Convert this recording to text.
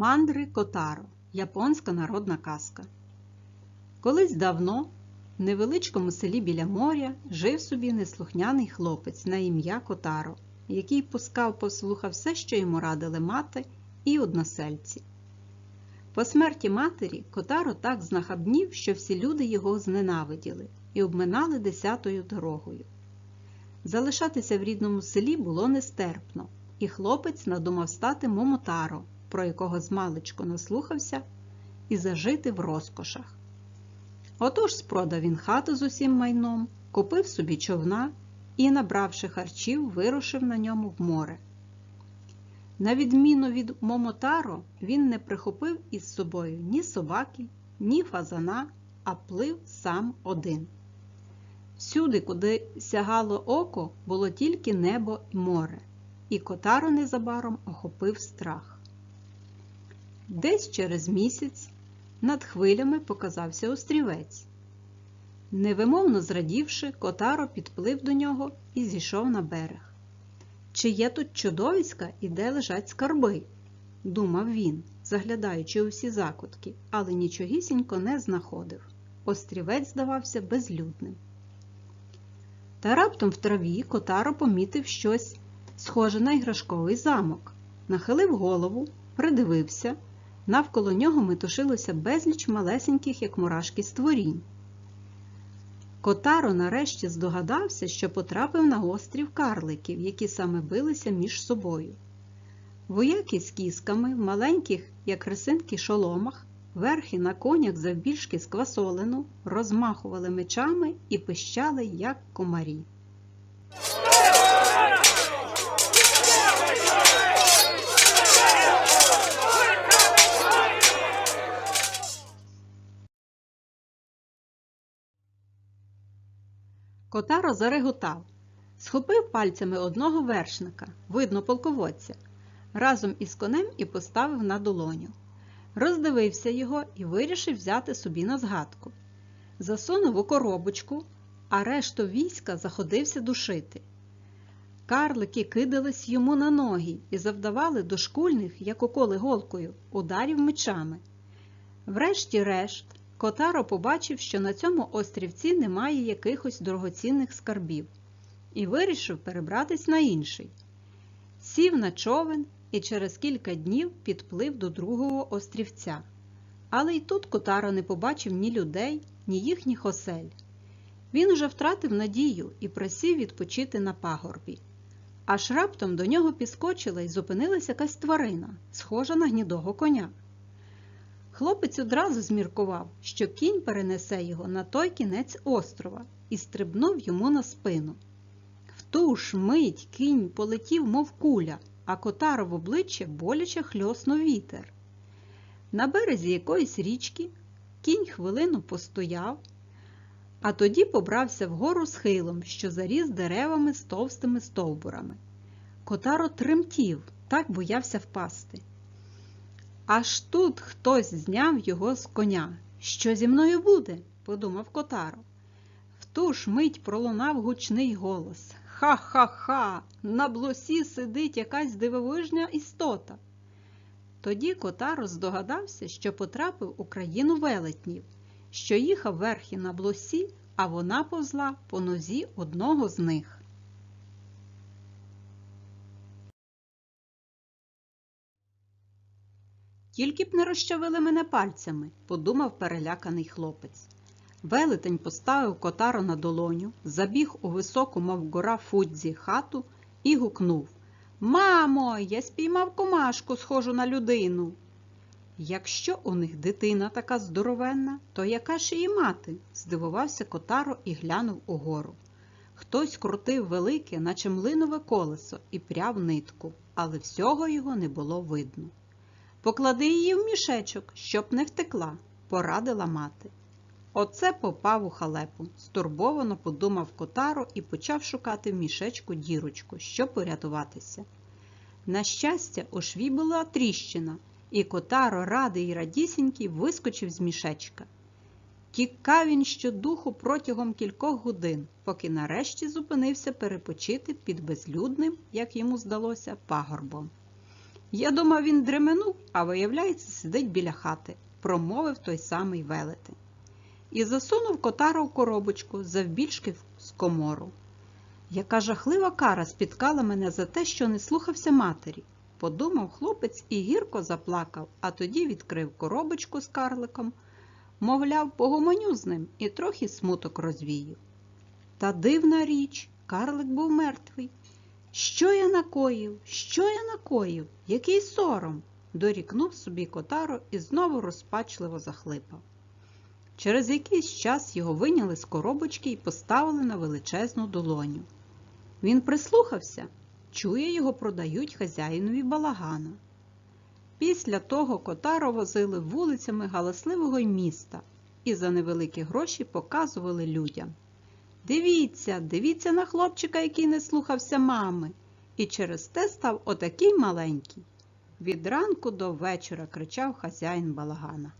Мандри Котаро японська народна казка. Колись давно в невеличкому селі біля моря жив собі неслухняний хлопець на ім'я Котаро, який пускав послуха все, що йому радили мати і односельці. По смерті матері Котаро так знахабнів, що всі люди його зненавиділи і обминали десятою дорогою. Залишатися в рідному селі було нестерпно, і хлопець надумав стати Момотаро, про якого змалечку наслухався, і зажити в розкошах. Отож спродав він хату з усім майном, купив собі човна і, набравши харчів, вирушив на ньому в море. На відміну від Момотаро, він не прихопив із собою ні собаки, ні фазана, а плив сам один. Всюди, куди сягало око, було тільки небо і море, і Котаро незабаром охопив страх. Десь через місяць над хвилями показався острівець. Невимовно зрадівши, Котаро підплив до нього і зійшов на берег. Чи є тут чудовиська і де лежать скарби? думав він, заглядаючи у всі закутки, але нічогісінько не знаходив. Острівець здавався безлюдним. Та раптом в траві Котаро помітив щось схоже на іграшковий замок, нахилив голову, придивився. Навколо нього метушилося безліч малесеньких, як мурашки, створінь. Котаро нарешті здогадався, що потрапив на острів карликів, які саме билися між собою. Вояки з кісками, в маленьких, як рисинки, шоломах, верхи на конях завбільшки з квасолину, розмахували мечами і пищали, як комарі. Котаро зареготав, схопив пальцями одного вершника, видно полководця, разом із конем і поставив на долоню. Роздивився його і вирішив взяти собі на згадку. Засунув у коробочку, а решту війська заходився душити. Карлики кидались йому на ноги і завдавали дошкульних, як уколи голкою, ударів мечами. Врешті-решт, Котаро побачив, що на цьому острівці немає якихось дорогоцінних скарбів, і вирішив перебратись на інший. Сів на човен і через кілька днів підплив до другого острівця. Але й тут Котаро не побачив ні людей, ні їхніх осель. Він уже втратив надію і просів відпочити на пагорбі. Аж раптом до нього підскочила і зупинилась якась тварина, схожа на гнідого коня. Хлопець одразу зміркував, що кінь перенесе його на той кінець острова і стрибнув йому на спину. В ту ж мить кінь полетів, мов куля, а котаро в обличчя боляче хльоснув вітер. На березі якоїсь річки кінь хвилину постояв, а тоді побрався вгору схилом, що заріс деревами з товстими стовбурами. Котаро тремтів, так боявся впасти. Аж тут хтось зняв його з коня. Що зі мною буде? подумав Котаро. В ту ж мить пролунав гучний голос. Ха-ха-ха! На блосі сидить якась дивовижня істота. Тоді Котаро здогадався, що потрапив у країну велетнів, що їхав верхи на блосі, а вона повзла по нозі одного з них. Тільки б не розчавили мене пальцями, подумав переляканий хлопець. Велетень поставив котаро на долоню, забіг у високу, мов гора Фудзі, хату і гукнув Мамо, я спіймав комашку, схожу на людину. Якщо у них дитина така здоровенна, то яка ж її мати? здивувався котаро і глянув угору. Хтось крутив велике, наче млинове колесо, і пряв нитку, але всього його не було видно. Поклади її в мішечок, щоб не втекла, порадила мати. Оце попав у халепу, стурбовано подумав котаро і почав шукати в мішечку дірочку, щоб порятуватися. На щастя, у шві була тріщина, і котаро, радий і радісінький, вискочив з мішечка. Тікав він щодуху протягом кількох годин, поки нарешті зупинився перепочити під безлюдним, як йому здалося, пагорбом. Я думав, він дременув, а виявляється, сидить біля хати, промовив той самий велетень. І засунув котара в коробочку завбільшки з комору. Яка жахлива кара спіткала мене за те, що не слухався матері, подумав хлопець і гірко заплакав, а тоді відкрив коробочку з карликом, мовляв, погомоню з ним і трохи смуток розвію. Та дивна річ, карлик був мертвий. Що я накоїв? Що я накоїв? Який сором? дорікнув собі котаро і знову розпачливо захлипав. Через якийсь час його виняли з коробочки і поставили на величезну долоню. Він прислухався, чує, його продають хазяїнові балагану. Після того котаро возили вулицями галасливого міста і за невеликі гроші показували людям. Дивіться, дивіться на хлопчика, який не слухався мами, і через те став отакий маленький. Від ранку до вечора кричав хазяїн балагана.